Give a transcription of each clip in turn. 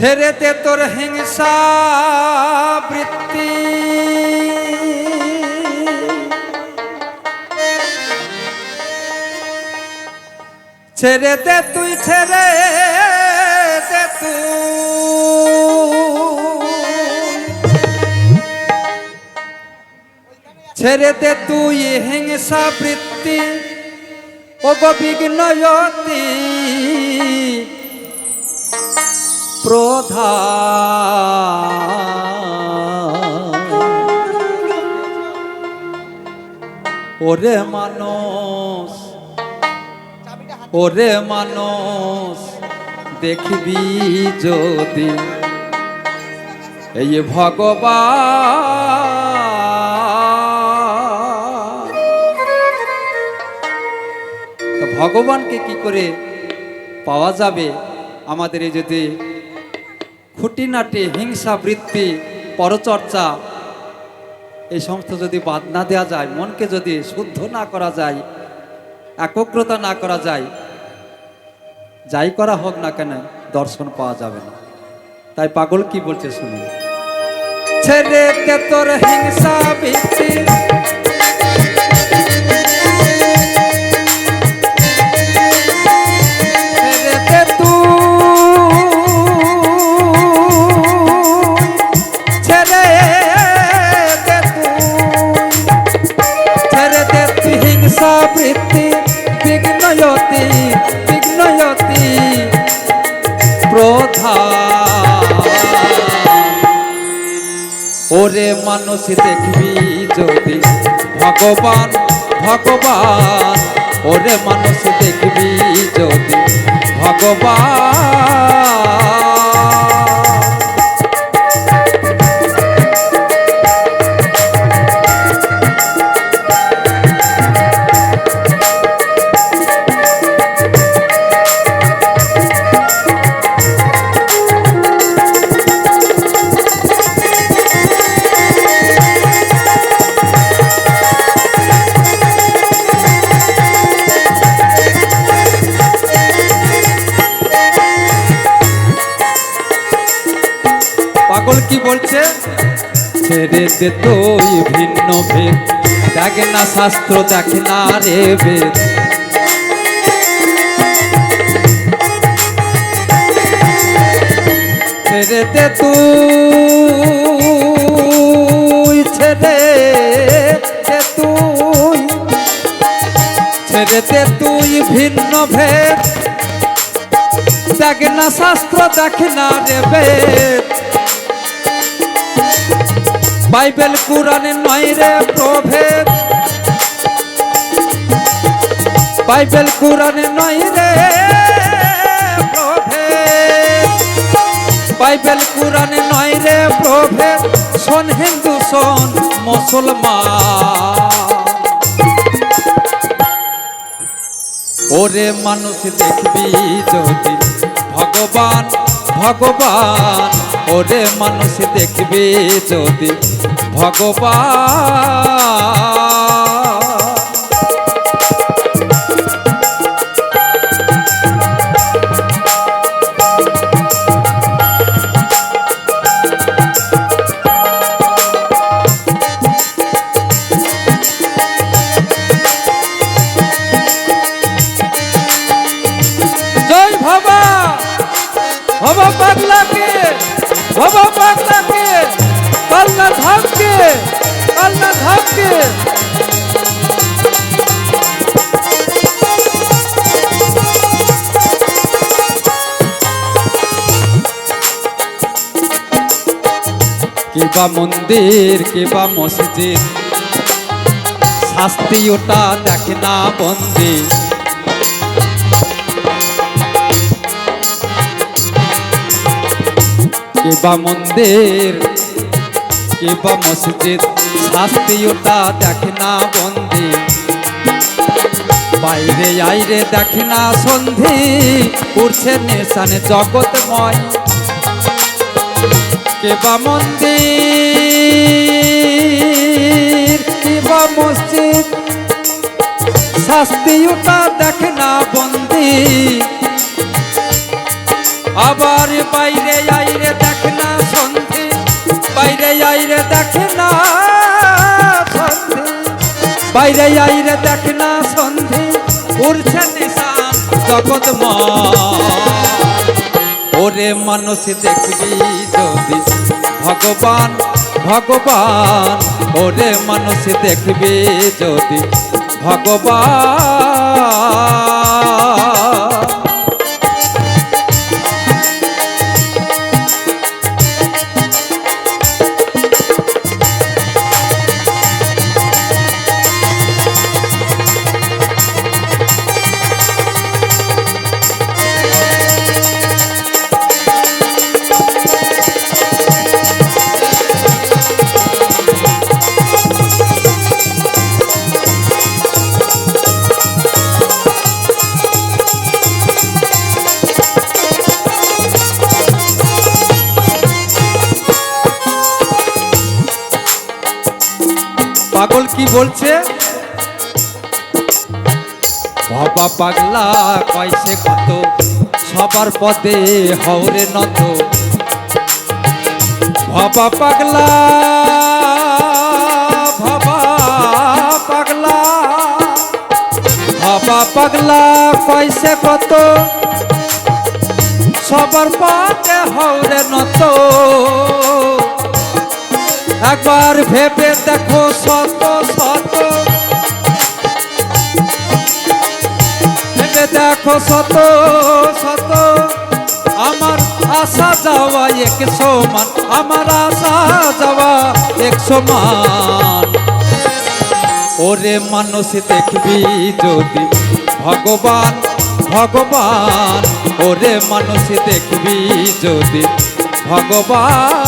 ছেড়েতে তোর হিংসা বৃত্তি। ছেড়েতে তুই ছেড়ে দে তুই। হিংসা বৃত্তি। ও বিঘ্নয়তি। ওরে মানুষ ওরে মানুষ, দেখবি যদি এই ভগবান। ভগবানকে কি করে পাওয়া যাবে আমাদের এই যদি খুঁটিনাটি, হিংসা, বৃত্তি, পরচর্চা, এই সমস্ত যদি বাদ না দেওয়া যায়, মনকে যদি শুদ্ধ না করা যায়, একগ্রতা না করা যায়, যাই করা হোক না কেন, দর্শন পাওয়া যাবে না। তাই পাগল কি বলছে শুনুন। দে তোর হিংসা, বৃত্তি হিংসা বৃত্তি বিঘ্নয়তি বিঘ্নয়তি প্রধান ওরে মানুষ দেখবি যদি ভগবান ভগবান। ওরে মানুষ দেখবি যদি ভগবান। পাগল কি বলছে? ছেড়ে দে তুই ভিন্ন ভেদ। দেখে না শাস্ত্র, দেখে না রে বেদ। ছেড়ে দে তুই, ছেড়ে তুই। তুই ভিন্ন ভেদ। দেখ না শাস্ত্র, দেখ না রে বেদ। বাইবেল কোরআনে নয় রে প্রভেদ। বাইবেল কোরআনে নয় রে প্রভেদ। বাইবেল কোরআনে নয় রে প্রভেদ। শোন হিন্দু, শোন মুসলমান। ওরে মানুষ দেখবি যদি ভগবান ভগবান। ওরে মানুষ দেখবি যদি ভগবান জয় ভবা ভবা পাগলাকে ভবা কিবা মন্দির কিবা মসজিদ শাস্তি ওটা দেখে না বন্দি। কিবা মন্দির কিবা মসজিদ ওটা দেখে না বন্দি বাইরে আইরে দেখে না সন্ধি উঠছে নেশানে জগৎময়। কেবা মন্দির কিবা মসজিদ। শাস্তি ওটা দেখে না বন্দি আবার বাইরে আই আইরে আইরে দেখ না সন্ধি, উড়ছে নিশান জগৎ ওরে মানুষ দেখবি যদি, ভগবান ভগবান। ওরে মানুষ দেখবি যদি, ভগবান। বলছে, বাবা পাগলা কয়সে কত, সবার পদে হওরে নত। বাবা পাগলা বাবা পাগলা বাবা পাগলা কত, সবার পদে হওরে নত। একবার ভেবে দেখো শত শত। ভেবে দেখো শত শত। আমার আশা যাওয়া একশো মান আমার আশা যাওয়া একশো মান ওরে মানুষ দেখবি যদি ভগবান ভগবান। ওরে মানুষ দেখবি যদি ভগবান।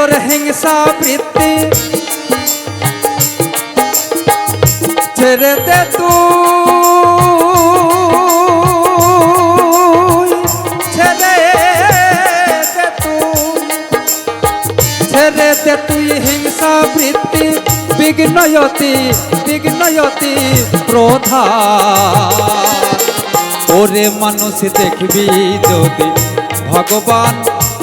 তোর হিংসা বৃত্তি ছেড়ে দে তুই ছেড়ে দে তুই ছেড়ে দে তুই হিংসা বৃত্তি বিঘ্নয়তি বিঘ্নয়তি প্রধান ওরে মানুষ দেখবি যদি ভগবান